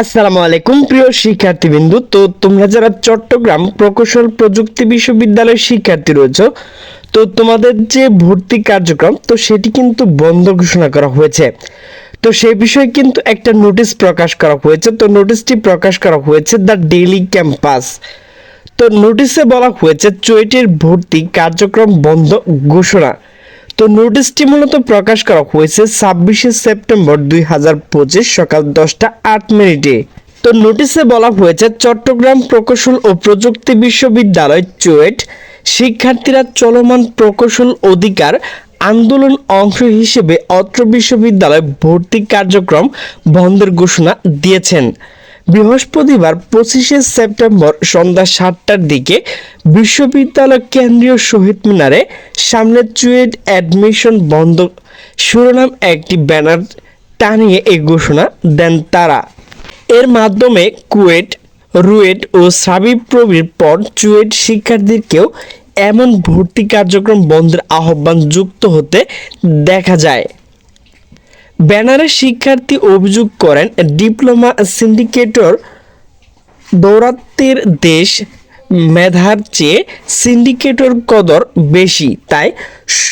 আসসালামু আলাইকুম, প্রিয় শিক্ষার্থীবৃন্দু। তো তোমরা যারা চট্টগ্রাম প্রকৌশল প্রযুক্তি বিশ্ববিদ্যালয়ের শিক্ষার্থী রয়েছে, তো তোমাদের যে ভর্তি কার্যক্রম, তো সেটি কিন্তু বন্ধ ঘোষণা করা হয়েছে। তো সেই বিষয়ে কিন্তু একটা নোটিশ প্রকাশ করা হয়েছে। তো নোটিশটি প্রকাশ করা হয়েছে দ্য ডেইলি ক্যাম্পাস। তো নোটিশে বলা হয়েছে চুয়েটের ভর্তি কার্যক্রম বন্ধ ঘোষণা। তো নোটিশটি মূলত প্রকাশ করা হয়েছে ছাব্বিশে সেপ্টেম্বর দুই হাজার পঁচিশ সকাল দশটা আট মিনিটে। তো নোটিশে বলা হয়েছে চট্টগ্রাম প্রকৌশল ও প্রযুক্তি বিশ্ববিদ্যালয় চুয়েট শিক্ষার্থীরা চলমান প্রকৌশল অধিকার আন্দোলন অংশ হিসেবে অত্র বিশ্ববিদ্যালয় ভর্তি কার্যক্রম বন্ধের ঘোষণা দিয়েছেন। বৃহস্পতিবার পঁচিশে সেপ্টেম্বর সন্ধ্যা সাতটার দিকে বিশ্ববিদ্যালয় কেন্দ্রীয় শহীদ মিনারে সামনে চুয়েট অ্যাডমিশন বন্ধ শিরোনাম একটি ব্যানার টানিয়ে এই ঘোষণা দেন তারা। এর মাধ্যমে কুয়েট, রুয়েট ও সাবিপ্রবির পর চুয়েট শিক্ষার্থীদেরকেও এমন ভর্তি কার্যক্রম বন্ধের আহ্বান যুক্ত হতে দেখা যায়। ব্যানারে শিক্ষার্থী অভিযোগ করেন, ডিপ্লোমা সিন্ডিকেটর দৌরাত্মের দেশ মেধার চেয়ে সিন্ডিকেটর কদর বেশি, তাই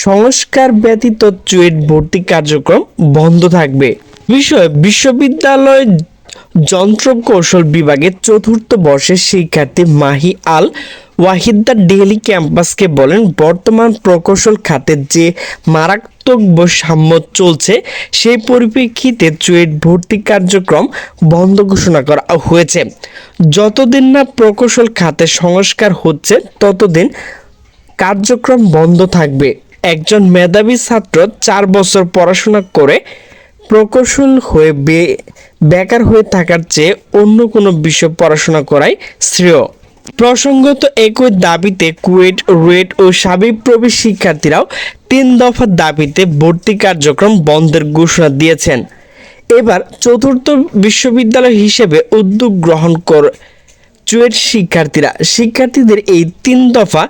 সংস্কার ব্যতীত চুয়েট ভর্তি কার্যক্রম বন্ধ থাকবে। বিষয় বিশ্ববিদ্যালয় যন্ত্র কৌশল বিভাগের চতুর্থ বর্ষের শিক্ষার্থী মাহি আল ওয়াহিদ্দার ডেলি ক্যাম্পাসকে বলেন, বর্তমান প্রকৌশল খাতের যে মারাত্মক বৈষম্য চলছে, সেই পরিপ্রেক্ষিতে চুয়েট ভর্তি কার্যক্রম বন্ধ ঘোষণা করা হয়েছে। যতদিন না প্রকৌশল খাতে সংস্কার হচ্ছে, ততদিন কার্যক্রম বন্ধ থাকবে। একজন মেধাবী ছাত্র চার বছর পড়াশোনা করে প্রকৌশল হয়ে বেকার হয়ে থাকার চেয়ে অন্য কোনো বিষয় পড়াশোনা করাই শ্রেয়। প্রসঙ্গত একই দাবিতে কুয়েট, রুয়েট ও সাবিপ্রবি শিক্ষার্থীরাও তিন দফা দাবিতে ভর্তি কার্যক্রম বন্ধের ঘোষণা দিয়েছেন। এবার চতুর্থ বিশ্ববিদ্যালয় হিসেবে উদ্যোগ গ্রহণ কর, চুয়েট শিক্ষার্থীরা। শিক্ষার্থীদের এই তিন দফা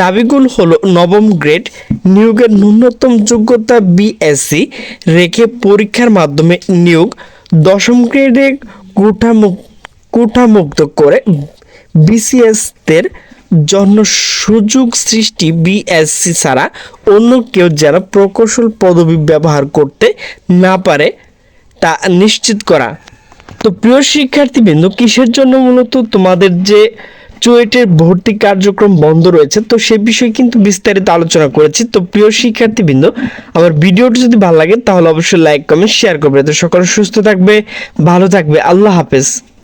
দাবিগুলো হলো নবম গ্রেড, নিয়োগের ন্যূনতম যোগ্যতা বিএসসি, রেখে পরীক্ষার মাধ্যমে নিয়োগ, দশম গ্রেডে কোঠামুক কোঠামুক্ত করে বিসিএসদের জন্য সুযোগ সৃষ্টি বিএসসি ছাড়া অন্য কেউ যেন প্রকৌশল পদবি ব্যবহার করতে না পারে তা নিশ্চিত করা। তো প্রিয় শিক্ষার্থীবৃন্দ, কিসের জন্য মূলত তোমাদের যে চুয়েটের ভর্তি কার্যক্রম বন্ধ রয়েছে, তো সে বিষয়ে কিন্তু বিস্তারিত আলোচনা করেছি। তো প্রিয় শিক্ষার্থীবৃন্দ, আমার ভিডিওটি যদি ভালো লাগে, তাহলে অবশ্যই লাইক, কমেন্ট, শেয়ার করবে। তো সকলে সুস্থ থাকবে, ভালো থাকবে। আল্লাহ হাফেজ।